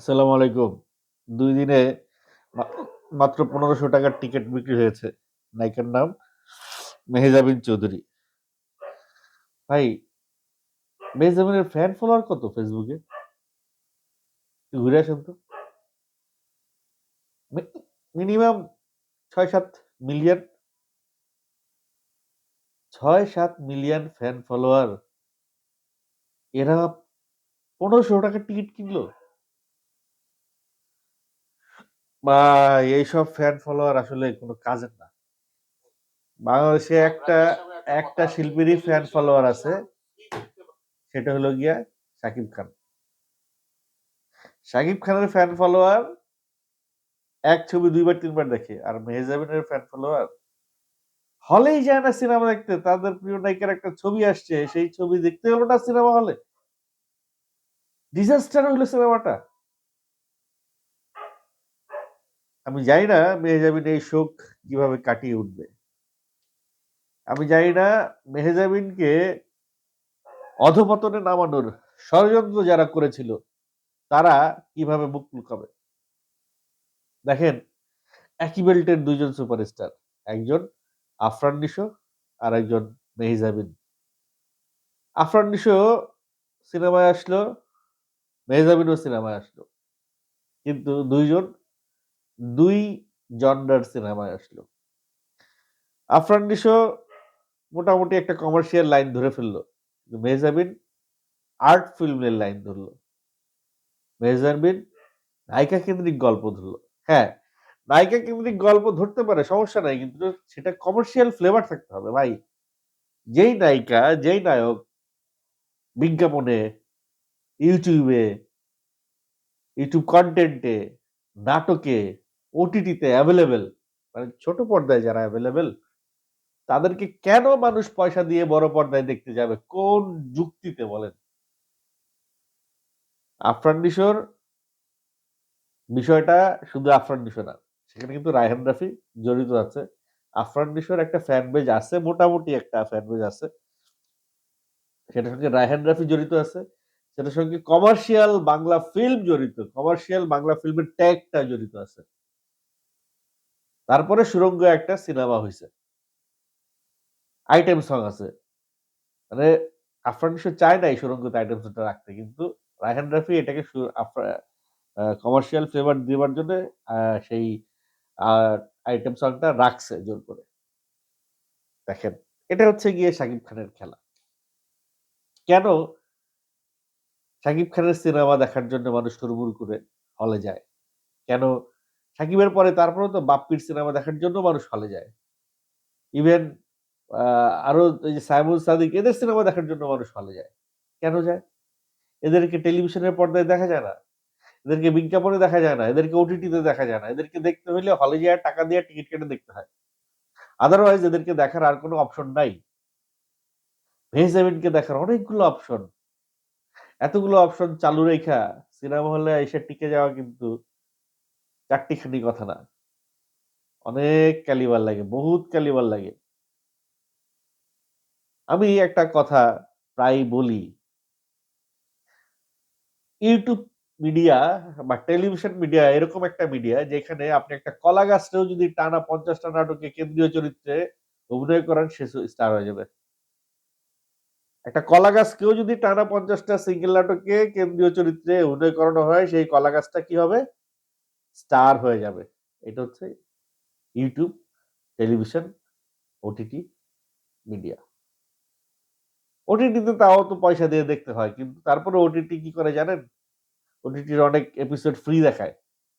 আসসালামু আলাইকুম। দুই দিনে মাত্র পনেরোশো টাকার টিকিট বিক্রি হয়েছে। নায়িকার নাম মেহেজাবিন চৌধুরী। ভাই, মেহজাবিনের ফ্যান ফলোয়ার কত ফেসবুকে? ঘুরে আসেন তো। মিনিমাম ৬-৭ মিলিয়ন। ৬-৭ মিলিয়ন ফ্যান ফলোয়ার। এরা পনেরোশো টাকার টিকিট কিনলো? ভাই, এইসব ফ্যান ফলোয়ার আসলে কোনো কাজের না। বাংলাদেশে একটা, একটা শিল্পীরই ফ্যান ফলোয়ার আছে। সেটা হলো গিয়া শাকিব খান। শাকিব খানের ফ্যান ফলোয়ার এক ছবি দুইবার তিনবার দেখে। আর মেহজাবিনের ফ্যান ফলোয়ার হলেই যায় না সিনেমা দেখতে। তাদের প্রিয় নায়িকার একটা ছবি আসছে, সেই ছবি দেখতে হলো না সিনেমা হলে। ডিজাস্টার হইল সিনেমাটা। আমি জানি না মেহজাবিন এই শোক কীভাবে কাটিয়ে উঠবে। আমি জানি না মেহজাবিনকে অধঃপতনে নামানোর ষড়যন্ত্র যারা করেছিল, তারা কীভাবে মুখ লুকাবে। দেখেন, একই বেল্টের ২ জন সুপারস্টার। একজন আফরান নিশো, আর একজন মেহজাবিন। আফরান নিশো সিনেমায় আসলো, মেহজাবিনও সিনেমায় আসলো। কিন্তু ২ জন ২ জনরার সিনেমায় আসলো। আফরান নিশো মোটামুটি একটা কমার্শিয়াল লাইন ধরে ফেলল। মেহজাবিন আর্ট ফিল্মের লাইন ধরল। মেহজাবিন নায়িকা কেন্দ্রিক গল্প ধরল। হ্যাঁ, নায়িকা কেন্দ্রিক গল্প ধরতে পারে সমস্যা নাই। কিন্তু সেটা কমার্শিয়াল ফ্লেভার থাকতে হবে ভাই। যেই নায়িকা, যেই নায়ক বিজ্ঞাপনে, ইউটিউবে, ইউটিউব কন্টেন্টে নাটকে, ওটিটিতে এভেইলেবল মানে ছোট পর্দায় যারা এভেইলেবল তাদেরকে কেন মানুষ পয়সা দিয়ে বড় পর্দায় দেখতে যাবে? কোন যুক্তিতে বলেন? আফরান নিশোর বিষয়টা শুধু আফরান নিশো না। সেখানে কিন্তু রায়হান রাফি জড়িত আছে। আফরান নিশোর একটা ফ্যান বেজ আছে, মোটামুটি একটা ফ্যান বেজ আছে। সেটার সঙ্গে রায়হান রাফি জড়িত আছে। সেটার সঙ্গে কমার্শিয়াল বাংলা ফিল্ম জড়িত। কমার্শিয়াল বাংলা ফিল্মের ট্যাগটা জড়িত আছে। তারপরে সুরঙ্গ একটা সিনেমা হয়েছে আইটেম সং আছে। মানে আফরান নিশো চায় নাই সুড়ঙ্গতে আইটেম সংটা রাখতে। কিন্তু রায়হান রাফি এটাকে কমার্শিয়াল ফ্লেভার দেওয়ার জন্য সেই আইটেম সংটা রাখছে জোর করে। দেখেন, এটা হচ্ছে গিয়ে শাকিব খানের খেলা। কেন শাকিব খানের সিনেমা দেখার জন্য মানুষ হুড়মুড় করে হলে যায়? কেন শাকিবের পরে তারপরেও তো বাপ্পির সিনেমা দেখার জন্য মানুষ হলে যায়। ইভেন আ আরও এই যে সাইমুল সাদিক, এদের সিনেমা দেখার জন্য মানুষ হলে যায়। কেন যায়? এদেরকে টেলিভিশনের পর্দায় দেখা যায় না। এদেরকে বিজ্ঞাপনে দেখা যায় না। এদেরকে ওটিটিতে দেখা যায় না। এদেরকে দেখতে হলে হলে যেয়ে, টাকা দিয়ে টিকিট কেটে দেখতে হয়। আদারওয়াইজ এদেরকে দেখার আর কোনো অপশন নাই। ভেজ মেহজাবিনকে দেখার অনেকগুলো অপশন। এতগুলো অপশন চালু রেখা, সিনেমা হলে এসে টিকে যাওয়া কিন্তু চাট্টিখানি কথা না। অনেক ক্যালিবার লাগে, বহুত ক্যালিবার লাগে। আমি একটা কথা প্রায় বলি। ইউটিউব মিডিয়া বা টেলিভিশন মিডিয়া এরকম একটা মিডিয়া যেখানে আপনি একটা কলা গাছটাও যদি টানা পঞ্চাশটা নাটকে কেন্দ্রীয় চরিত্রে অভিনয় করান সু স্টার হয়ে যাবে। একটা কলা গাছকেও যদি টানা পঞ্চাশটা সিঙ্গেল নাটকে কেন্দ্রীয় চরিত্রে অভিনয় করানো হয়, সেই কলা গাছটা কি হবে? স্টার হয়ে যাবে। এটা হচ্ছে ইউটিউব, টেলিভিশন, ওটিটি মিডিয়া। ওটিটিতে তাও তো পয়সা দিয়ে দেখতে হয়। কিন্তু তারপরে ওটিটি কি করে জানেন? ওটিটির অনেক এপিসোড ফ্রি দেখায়।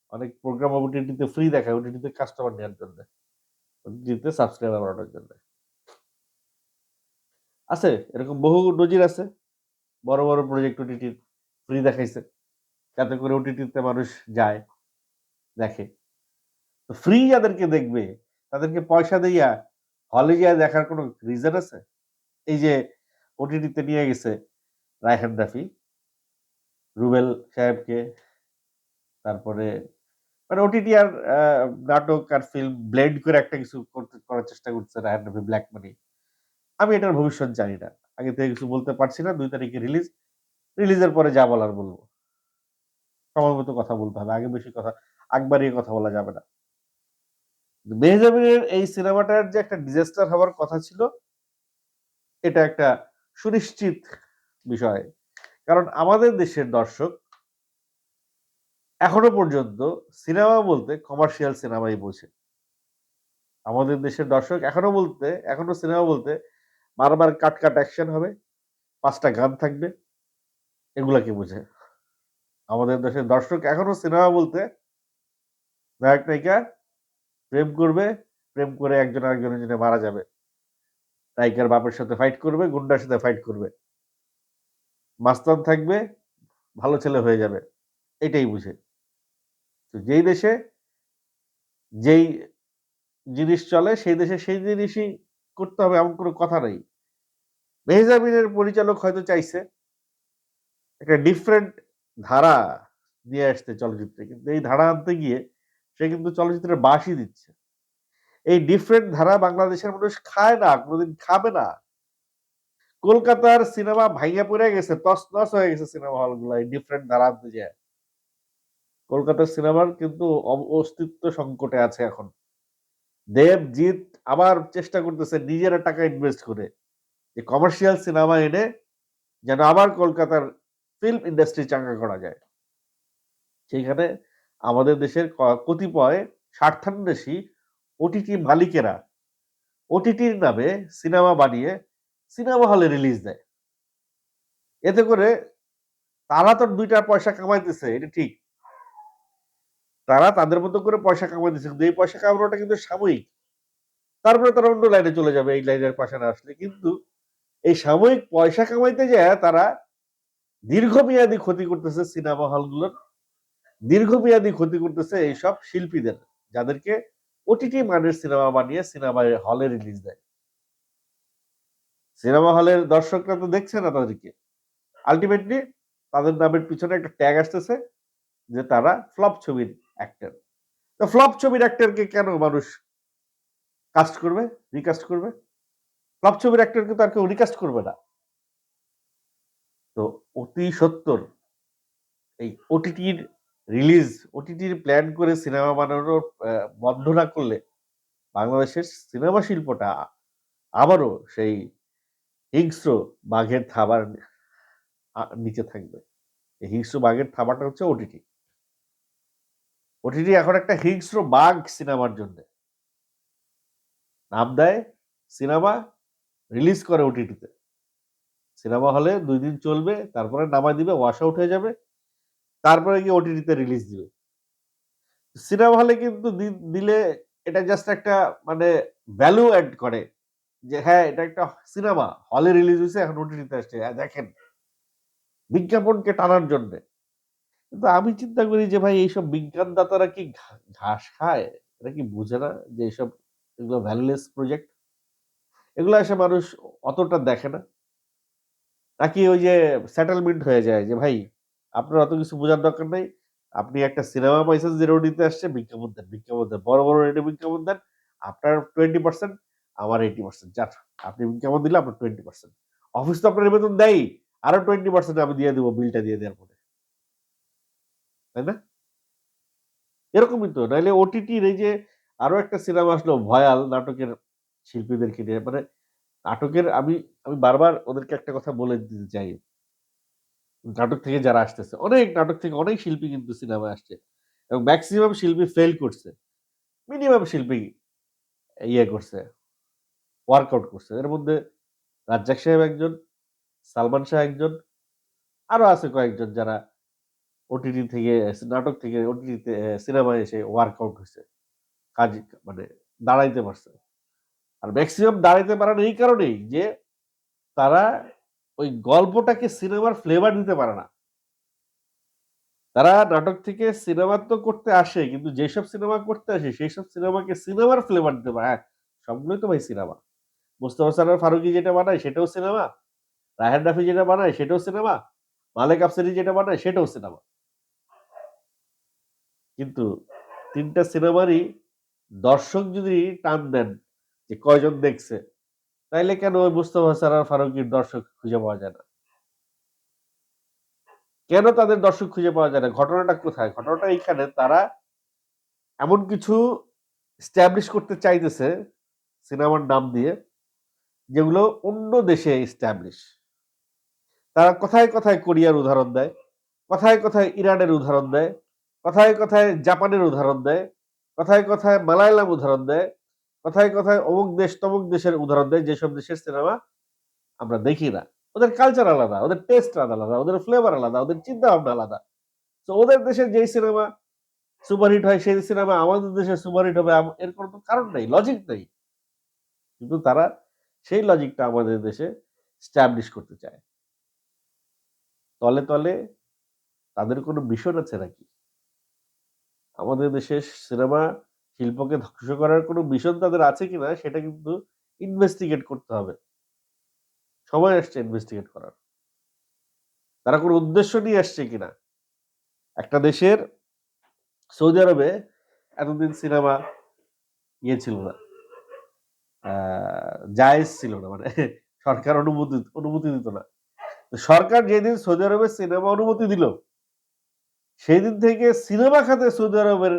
অনেক প্রোগ্রাম ওটিটিতে ফ্রি দেখায় ওটিটিতে কাস্টমার নেওয়ার জন্যে। ওটিটিতে সাবস্ক্রাইবার বাড়ানোর জন্যে। আছে, এরকম বহু নজির আছে। বড়, বড় প্রজেক্ট ওটিটির ফ্রি দেখাইছে। যাতে করে ওটিটিতে মানুষ যায়, দেখে। তো ফ্রি যাদেরকে দেখবে তাদেরকে পয়সা দিয়া হলে যায়া দেখার কোনো রিজন আছে? এই যে ওটিটিতে নিয়ে গেছে রায়হান রাফি, রুবেল সাহেবকে, তারপরে মানে ওটিটি আর নাটক আর ফিল্ম ব্লেন্ড করে একটা কিছু করতে করার চেষ্টা করছে রায়হান রাফি 'ব্ল্যাক মানি'। আমি এটার ভবিষ্যৎ জানি না। আগে থেকে কিছু বলতে পারছি না। দুই তারিখে রিলিজ। রিলিজের পরে যা বলার বলব সময় মতো কথা বলতে হবে আগে বেশি কথা আগ বাড়িয়ে কথা বলা যাবে না। মেহজাবিনের এই সিনেমাটার যে একটা ডিজাস্টার হওয়ার কথা ছিল, এটা একটা সুনিশ্চিত বিষয়। কারণ আমাদের দেশের দর্শক এখনও পর্যন্ত সিনেমা বলতে কমার্শিয়াল সিনেমাই বোঝে। আমাদের দেশের দর্শক এখনও বলতে, এখনও সিনেমা বলতে বারবার কাট কাট অ্যাকশন হবে, পাঁচটা গান থাকবে, এগুলাকে বোঝে। আমাদের দেশের দর্শক এখনও সিনেমা বলতে নায়ক নায়িকা প্রেম করবে প্রেম করে একজন আরেকজনের জন্য মারা যাবে। নায়িকার বাপের সাথে ফাইট করবে, গুন্ডার সাথে ফাইট করবে। মাস্তান থাকবে, ভালো ছেলে হয়ে যাবে। এটাই বুঝে। তো যেই দেশে যেই জিনিস চলে, সেই দেশে সেই জিনিসই করতে হবে, এমন কোনো কথা নেই। মেহজাবিনের পরিচালক হয়তো চাইছে একটা ডিফারেন্ট ধারা নিয়ে আসতে চলচ্চিত্রে, কিন্তু এই ধারা আনতে গিয়ে সে কিন্তু চলচ্চিত্রের বাসই দিচ্ছে। এই ডিফারেন্ট ধারা বাংলাদেশের মানুষ খায় না, কোনোদিন খাবে না। কলকাতার সিনেমা ভাইয়া পড়ে গেছে তস নস হয়ে গেছে সিনেমা হলগুলো, এই ডিফারেন্ট ধারা যায় কলকাতার সিনেমার কিন্তু অস্তিত্ব সংকটে আছে এখন। দেবজিৎ আবার চেষ্টা করতেছে নিজেরা টাকা ইনভেস্ট করে, যে কমার্শিয়াল সিনেমা এনে যেন আবার কলকাতার ফিল্ম ইন্ডাস্ট্রি চাঙ্গা করা যায়। সেইখানে আমাদের দেশের কতিপয় স্বার্থান্বেষী ওটিটি মালিকেরা ওটিটির নামে সিনেমা বানিয়ে সিনেমা হলে রিলিজ দেয়। এতে করে তারা তো দুইটা পয়সা কামাইতেছে, এটা ঠিক। তারা তাদের মতো করে পয়সা কামাইতেছে, কিন্তু এই পয়সা কামানোটা কিন্তু সাময়িক। তারপরে তারা অন্য লাইনে চলে যাবে, এই লাইনের পাশে না আসলে। কিন্তু এই সাময়িক পয়সা কামাইতে যায় তারা দীর্ঘমেয়াদী ক্ষতি করতেছে সিনেমা হলগুলোর দীর্ঘমেয়াদী ক্ষতি করতেছে এইসব শিল্পীদের, যাদেরকে ওটিটি মানের সিনেমা বানিয়ে সিনেমা হলে রিলিজ দেয়। সিনেমা হলের দর্শকরা তো দেখছে না তাদেরকে। আলটিমেটলি তাদের নামের পিছনে একটা ট্যাগ আসতেছে যে তারা ফ্লপ ছবির অ্যাক্টর তো ফ্লপ ছবির অ্যাক্টরকে কেন মানুষ কাস্ট করবে রিকাস্ট করবে? ফ্লপ ছবির অ্যাক্টরকে তো আর কেউ রিকাস্ট করবে না। তো অতি সত্তর এই ওটিটির রিলিজ ওটিটির প্ল্যান করে সিনেমা বানানোর বন্ধ না করলে বাংলাদেশের সিনেমা শিল্পটা আবারও সেই হিংস্র বাঘের থাবার নিচে থাকবে। এই হিংস্র বাঘের থাবাটা হচ্ছে ওটিটি ওটিটি এখন একটা হিংস্র বাঘ সিনেমার জন্য। নাম দেয় সিনেমা রিলিজ করে ওটিটিতে সিনেমা হলে দুই দিন চলবে, তারপরে নামায় দিবে ওয়াশ আউট হয়ে যাবে। তারপরে গিয়ে ওটিটিতে রিলিজ দিবে। সিনেমা হলে কিন্তু দিলে এটা জাস্ট একটা মানে ভ্যালু অ্যাড করে যে হ্যাঁ এটা একটা সিনেমা হলে রিলিজ হয়েছে এখন ওটিটিতে আসছে। হ্যাঁ, দেখেন। বিজ্ঞাপনকে টানার জন্যে। কিন্তু আমি চিন্তা করি যে ভাই এইসব বিজ্ঞানদাতারা কি ঘাস খায়? এটা কি বুঝে না যে এইসব এগুলো ভ্যালুলেস প্রজেক্ট এগুলো এসে মানুষ অতটা দেখে না। নাকি ওই যে সেটেলমেন্ট হয়ে যায় যে ভাই আপনার অত কিছু বোঝার দরকার নেই। আপনি একটা সিনেমা পাইছেন জিরো দিতে আসছে বিজ্ঞাপন দেন বিজ্ঞাপন দেন, বড় বড় রেটে বিজ্ঞাপন দেন, আপনার টোয়েন্টি পার্সেন্ট আমার এইটি পার্সেন্ট যার আপনি বিজ্ঞাপন দিলে আপনার টোয়েন্টি পার্সেন্ট অফিস তো আপনার বেতন দেয় আরও টোয়েন্টি পার্সেন্ট আমি দিয়ে দেবো বিলটা দিয়ে দেওয়ার পরে। তাই না? এরকমই তো, নাইলে ওটিটির এই যে আরও একটা সিনেমা আসলো, ভয়াল নাটকের শিল্পীদেরকে নিয়ে। মানে নাটকের আমি আমি বারবার ওদেরকে একটা কথা বলে দিতে চাই। নাটক থেকে যারা আসতেছে, অনেক নাটক থেকে অনেক শিল্পী কিন্তু সিনেমায় আসছে এবং ম্যাক্সিমাম শিল্পী ফেল করছে। মিনিমাম শিল্পী ইয়ে করছে ওয়ার্কআউট করছে। এর মধ্যে রাজ্জাক সাহেব একজন, সালমান শাহ একজন, আরও আছে কয়েকজন যারা ওটিটি থেকে, নাটক থেকে ওটিটিতে সিনেমায় এসে ওয়ার্কআউট হয়েছে। কাজ মানে দাঁড়াইতে পারছে। আর ম্যাক্সিমাম দাঁড়াইতে পারার এই কারণেই যে তারা ওই গল্পটাকে সিনেমার ফ্লেভার দিতে পারে না। তারা নাটক থেকে সিনেমা তো করতে আসে, কিন্তু যেসব সিনেমা করতে আসে সেই সব সিনেমাকে সিনেমার ফ্লেভার দিতে পারে। হ্যাঁ সবগুলোই তো ভাই সিনেমা। মুস্তফা সারার ফারুকি যেটা বানায়, সেটাও সিনেমা। রাহেন রাফি যেটা বানায়, সেটাও সিনেমা। মালেক আফসারি যেটা বানায়, সেটাও সিনেমা। কিন্তু তিনটা সিনেমারই দর্শক যদি টান দেন যে কয়জন দেখছে তাইলে কেন ওই মুস্তফা সারার ফারুকির দর্শক খুঁজে পাওয়া যায় না? কেন তাদের দর্শক খুঁজে পাওয়া যায় না? ঘটনাটা কোথায়? ঘটনাটা এইখানে, তারা এমন কিছু স্ট্যাবলিশ করতে চাইতেছে সিনেমার নাম দিয়ে, যেগুলো অন্য দেশে স্ট্যাবলিশ তারা কথায় কথায় কোরিয়ার উদাহরণ দেয়, কথায় কথায় ইরানের উদাহরণ দেয়, কথায় কথায় জাপানের উদাহরণ দেয়, কথায় কথায় মালায়ালাম উদাহরণ দেয় কথায় কথায় অমুক দেশ তমুক দেশের উদাহরণ দেয়, যেসব দেশের সিনেমা আমরা দেখি না। ওদের কালচার আলাদা, ওদের টেস্ট আলাদা, ওদের ফ্লেভার আলাদা, ওদের চিন্তা ভাবনা আলাদা। তো ওদের দেশের যেই সিনেমা সুপারহিট হয়, সেই সিনেমা আমাদের দেশে সুপারহিট হবে এর কোনো কারণ নেই লজিক নেই। কিন্তু তারা সেই লজিকটা আমাদের দেশে স্ট্যাবলিশ করতে চায়। তলে তলে তাদের কোনো মিশন আছে নাকি? আমাদের দেশের সিনেমা শিল্পকে ধ্বংস করার কোনো মিশন তাদের আছে কিনা, সেটা কিন্তু ইনভেস্টিগেট করতে হবে। সময় আসছে ইনভেস্টিগেট করার। তারা কোনো উদ্দেশ্য নিয়ে আসছে কিনা? একটা দেশের সৌদি আরবে এতদিন সিনেমা ইয়ে ছিল না। জায়েজ ছিল না মানে সরকার অনুমতি অনুমতি দিত না। সরকার যেদিন সৌদি আরবে সিনেমা অনুমতি দিল সেই দিন থেকে সিনেমা খাতে সৌদি আরবের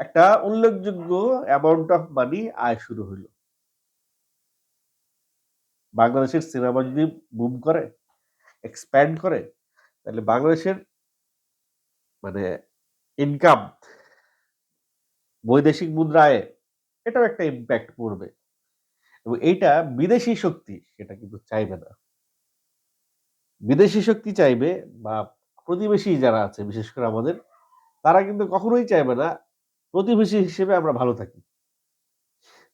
একটা উল্লেখযোগ্য অ্যামাউন্ট অফ মানি আয় শুরু হইল। বাংলাদেশের সিনেমা যদি বুম করে এক্সপ্যান্ড করে, তাহলে বাংলাদেশের মানে ইনকাম বৈদেশিক মুদ্রায় এটাও একটা ইম্প্যাক্ট পড়বে। এবং এইটা বিদেশি শক্তি সেটা কিন্তু চাইবে না। বিদেশি শক্তি চাইবে বা প্রতিবেশী যারা আছে, বিশেষ করে আমাদের, তারা কিন্তু কখনোই চাইবে না প্রতিবেশী হিসেবে আমরা ভালো থাকি।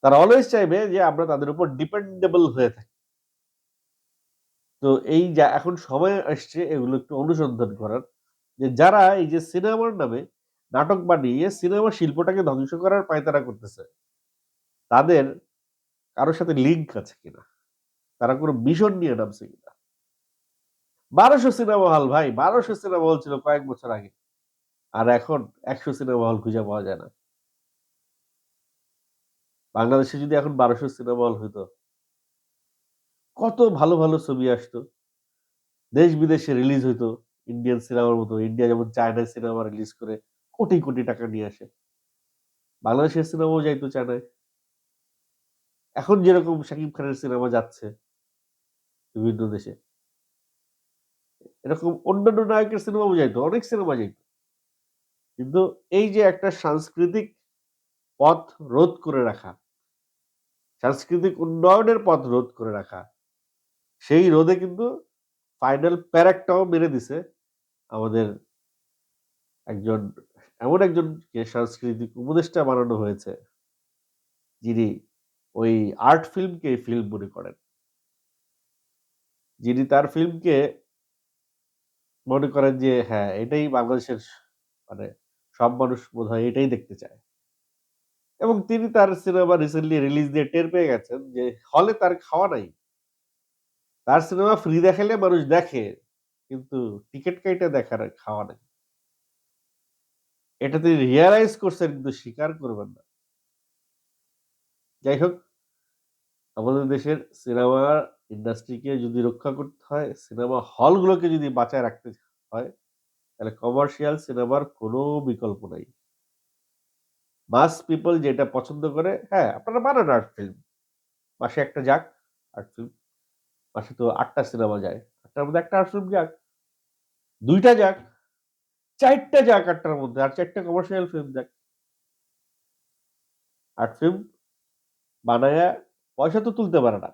তারা অলওয়েজ চাইবে যে আমরা তাদের উপর ডিপেন্ডেবল হয়ে থাকি। তো এই যা এখন সময় আসছে এগুলো একটু অনুসন্ধান করার যে যারা এই যে সিনেমার নামে নাটক বানিয়ে সিনেমা শিল্পটাকে ধ্বংস করার পায়তারা করতেছে, তাদের কারোর সাথে লিঙ্ক আছে কিনা? তারা কোনো মিশন নিয়ে নামছে কিনা? বারোশো সিনেমা হল ভাই, বারোশো সিনেমা হল ছিল কয়েক বছর আগে। আর এখন একশো সিনেমা হল খুঁজে পাওয়া যায় না। বাংলাদেশে যদি এখন বারোশো সিনেমা হল হইতো, কত ভালো ভালো ছবি আসতো। দেশ বিদেশে রিলিজ হইতো ইন্ডিয়ান সিনেমার মতো। ইন্ডিয়া যেমন চায়নায় সিনেমা রিলিজ করে কোটি কোটি টাকা নিয়ে আসে। বাংলাদেশের সিনেমাও যাইতো চায়নায় এখন যেরকম শাকিব খানের সিনেমা যাচ্ছে বিভিন্ন দেশে, এরকম অন্যান্য নায়কের সিনেমাও যাইতো, অনেক সিনেমা যাইতো। কিন্তু এই যে একটা সাংস্কৃতিক পথ রোধ করে রাখা, সাংস্কৃতিক উন্নয়নের পথ রোধ করে রাখা, সেই রোধে কিন্তু ফাইনাল প্যারাকটাও মেরে দিছে আমাদের একজন, এমন একজনকে সাংস্কৃতিক উপদেষ্টা বানানো হয়েছে, যিনি ওই আর্ট ফিল্মকে ফিল্ম মনে করেন। যিনি তার ফিল্মকে মনে করেন যে হ্যাঁ এটাই বাংলাদেশের মানে সব মানুষ বোধ হয় এটাই দেখতে চায়। এবং তিনি তার সিনেমা রিসেন্টলি রিলিজ দিয়ে টের পেয়ে গেছেন যে হলে তার খাওয়া নাই। তার সিনেমা ফ্রি দেখালে মানুষ দেখে, কিন্তু টিকিট কাইটা দেখার খাওয়া নেই। এটা তিনি রিয়ালাইজ করছেন, কিন্তু স্বীকার করবেন না। যাই হোক, আমাদের দেশের সিনেমা ইন্ডাস্ট্রিকে যদি রক্ষা করতে হয়, সিনেমা হলগুলোকে যদি বাঁচায় রাখতে হয় তাহলে কমার্শিয়াল সিনেমার কোনো বিকল্প নাই। মাস পিপল যেটা পছন্দ করে হ্যাঁ আপনারা বানান আর্ট ফিল্ম মাসে একটা যাক আর্ট ফিল্ম মাসে তো আটটা সিনেমা যায়, আটটার মধ্যে একটা আর্ট ফিল্ম যাক। দুইটা যাক, চারটা যাক আটটার মধ্যে, আর চারটা কমার্শিয়াল ফিল্ম যাক। আর্ট ফিল্ম বানায়া পয়সা তো তুলতে পারে না।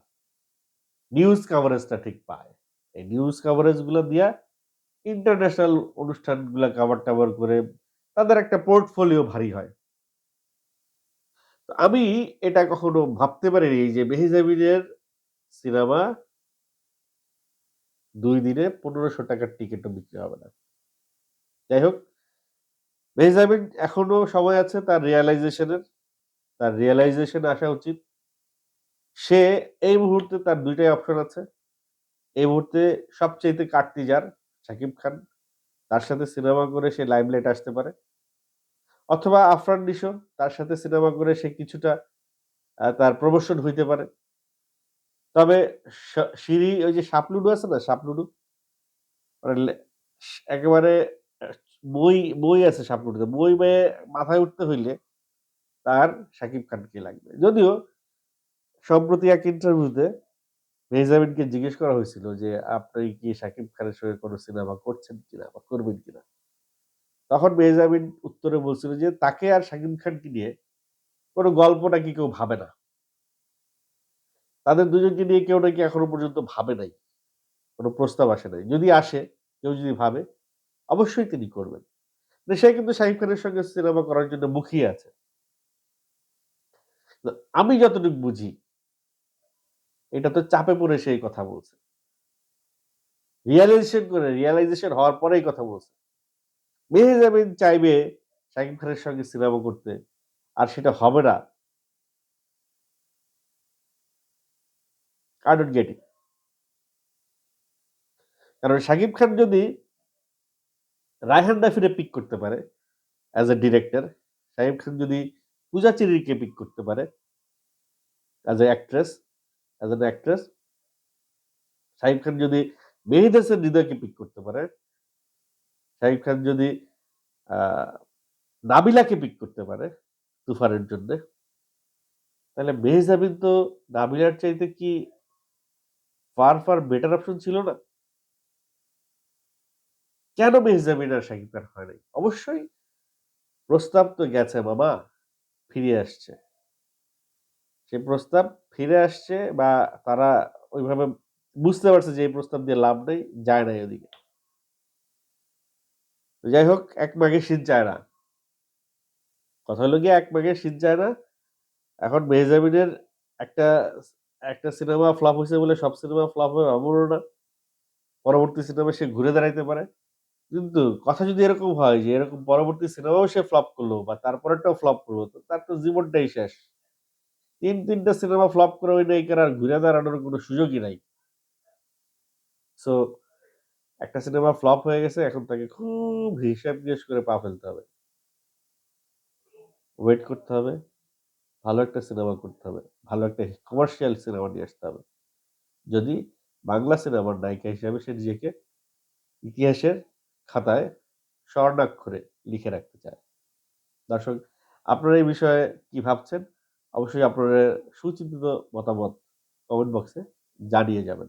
নিউজ কাভারেজটা ঠিক পায়। এই নিউজ কাভারেজগুলো দিয়া ইন্টারন্যাশনাল অনুষ্ঠানগুলো কাভার টাভার করে তাদের একটা পোর্টফোলিও ভারী হয়। আমি এটা কখনো ভাবতে পারিনি যে মেহিজাবিনের সিনেমা দুই দিনে পনেরোশো টাকার টিকিটও বিক্রি হবে না। যাই হোক মেহজাবিন এখনও সময় আছে তার রিয়েলাইজেশনের তার রিয়েলাইজেশন আসা উচিত। সে এই মুহূর্তে তার দুইটাই অপশন আছে। এই মুহূর্তে সবচেয়ে কাটতি যার শাকিব খান তার সাথে সিনেমা করে সে লাইমলাইট আসতে পারে অথবা আফরান নিশো তার সাথে সিনেমা করে সে কিছুটা তার প্রমোশন হইতে পারে তবে সিঁড়ি ওই যে সাপলুডু আছে না সাপলুডু মানে একেবারে মই, মই আছে উঠতে। মই বেয়ে মাথায় উঠতে হইলে তার শাকিব খানকে লাগবে। যদিও সম্প্রতি এক ইন্টারভিউতে মেহজাবিনকে জিজ্ঞেস করা হয়েছিল যে, "আপনি কি শাকিব খানের সঙ্গে কোনো সিনেমা করছেন কিনা বা করবেন কিনা?" তখন মেহজাবিন উত্তরে বলছিল যে, "তাকে আর শাকিব খানকে নিয়ে কোন গল্প নাকি কেউ ভাবে না।" তাদের দুজনকে নিয়ে কেউ নাকি এখনও পর্যন্ত ভাবে নাই। কোনো প্রস্তাব আসে নাই। যদি আসে, কেউ যদি ভাবে, অবশ্যই তিনি করবেন। তো সে কিন্তু শাকিব খানের সঙ্গে সিনেমা করার জন্য মুখিয়ে আছে। আমি যতটুকু বুঝি এটা তো চাপে পড়ে সেই কথা বলছে। রিয়ালাইজেশন করে রিয়ালাইজেশন হওয়ার পরেই কথা বলছে। মেহজাবিন চাইবে শাকিব খানের সঙ্গে সিনেমা করতে। আর সেটা হবে না। It. কারণ শাকিব খান যদি রায়হান রাফিরে পিক করতে পারে as a director, Shakib Khan যদি পূজা চিরিকে পিক করতে পারে as a actress, as an actress Shakib Khan যদি মেহেদী হাসান হৃদয়কে পিক করতে পারে, শাকিব খান যদি নাবিলাকে পিক করতে পারে তুফানের জন্যে, তাহলে মেহজাবিন তো নাবিলার চাইতে কি ফার, ফার বেটার অপশন ছিল না? কেন মেহজাবিন আর শাকিব খান হয় নাই? অবশ্যই প্রস্তাব তো গেছে মামা, ফিরে আসছে। সেই প্রস্তাব ফিরে আসছে বা তারা ওইভাবে বুঝতে পারছে যে এই প্রস্তাব দিয়ে লাভ নেই, যায় নাই ওদিকে। যাই হোক, এক মাঘে শীত যায় না। কথা হলো গিয়ে এক মাঘে শীত যায় না। এখন মেহজাবিনের একটা একটা সিনেমা ফ্লপ হয়েছে বলে সব সিনেমা ফ্লপ হবে এমনও না। পরবর্তী সিনেমায় সে ঘুরে দাঁড়াইতে পারে। কিন্তু কথা যদি এরকম হয় যে এরকম পরবর্তী সিনেমাও সে ফ্লপ করল বা তারপরেরটাও ফ্লপ করল, তো তার তো জীবনটাই শেষ। ৩-৩ টা সিনেমা ফ্লপ করে ওই নায়িকার আর ঘুরে দাঁড়ানোর কোনো সুযোগই নাই। সো একটা সিনেমা ফ্লপ হয়ে গেছে, এখন তাকে খুব হিসাব-নিকাশ করে পা ফেলতে হবে। ওয়েট করতে হবে। ভালো একটা সিনেমা করতে হবে। ভালো একটা কমার্শিয়াল সিনেমা নিয়ে আসতে হবে। যদি বাংলা সিনেমার নায়িকা হিসাবে সে নিজেকে ইতিহাসের খাতায় স্বর্ণাক্ষরে লিখে রাখতে চায়। দর্শক, আপনারা এই বিষয়ে কি ভাবছেন? অবশ্যই আপনাদের সুচিন্তিত মতামত কমেন্ট বক্সে জানিয়ে যাবেন।